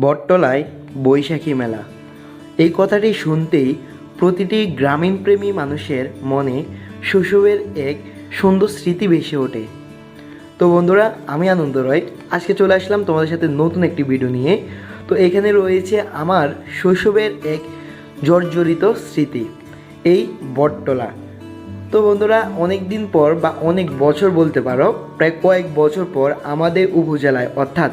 বটতলায় বৈশাখী মেলা। এই কথাটি শুনতেই প্রতিটি গ্রামীণ প্রেমী মানুষের মনে শৈশবের এক সুন্দর স্মৃতি ভেসে ওঠে। তো বন্ধুরা, আমি আনন্দ রয়। আজকে চলে আসলাম তোমাদের সাথে নতুন একটি ভিডিও নিয়ে। তো এখানে রয়েছে আমার শৈশবের এক জর্জরিত স্মৃতি, এই বটতলা। তো বন্ধুরা অনেক দিন পর বা অনেক বছর বলতে পারো, প্রায় কয়েক বছর পর আমাদের উপজেলায়, অর্থাৎ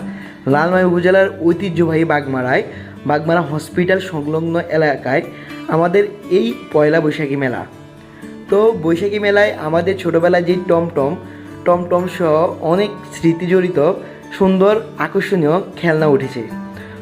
লালমাই উপজেলার ঐতিহ্যবাহী বাগমারায় বাগমারা হসপিটাল সংলগ্ন এলাকায় আমাদের এই পয়লা বৈশাখী মেলা। তো বৈশাখী মেলায় আমাদের ছোটোবেলায় যে টমটম টমটম সহ অনেক স্মৃতি জড়িত সুন্দর আকর্ষণীয় খেলনা উঠেছে।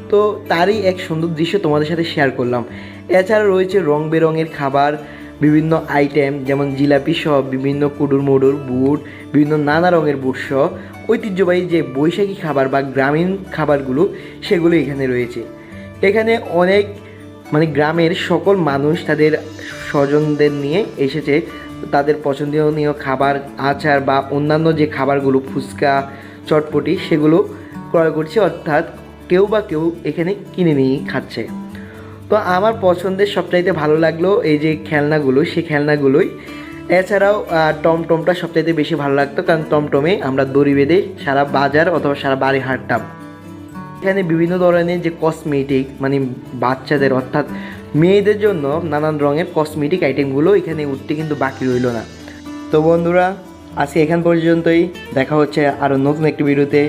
তো তারই এক সুন্দর দৃশ্য তোমাদের সাথে শেয়ার করলাম। এছাড়া রয়েছে রং বেরঙের খাবার বিভিন্ন আইটেম যেমন জিলাপি সহ বিভিন্ন কুডুর মুডুর বুট, বিভিন্ন নানা রঙের বুট সহ ঐতিহ্যবাহী যে বৈশাখী খাবার বা গ্রামীণ খাবারগুলো, সেগুলো এখানে রয়েছে। এখানে অনেক মানে গ্রামের সকল মানুষ তাদের স্বজনদের নিয়ে এসেছে। তাদের পছন্দনীয় খাবার, আচার বা অন্যান্য যে খাবারগুলো, ফুচকা, চটপটি, সেগুলো ক্রয় করছে। অর্থাৎ কেউ বা কেউ এখানে কিনে নিয়ে খাচ্ছে। তো আমার পছন্দের সবচাইতে ভালো লাগল এই যে খেলনাগুলো সেই খেলনাগুলোই। এছাড়াও টমটমটা সবচাইতে বেশি ভালো লাগতো কারণ টমটমে আমরা দড়ি বেঁধে সারা বাজার অথবা সারা বাড়ি হাঁটতাম। এখানে বিভিন্ন ধরনের যে কসমেটিক মানে বাচ্চাদের অর্থাৎ মেয়েদের জন্য নানান রঙের কসমেটিক আইটেমগুলো এখানে উঠতে কিন্তু বাকি রইল না। তো বন্ধুরা, আজকে এখান পর্যন্তই। দেখা হচ্ছে আরও নতুন একটি ভিডিওতে।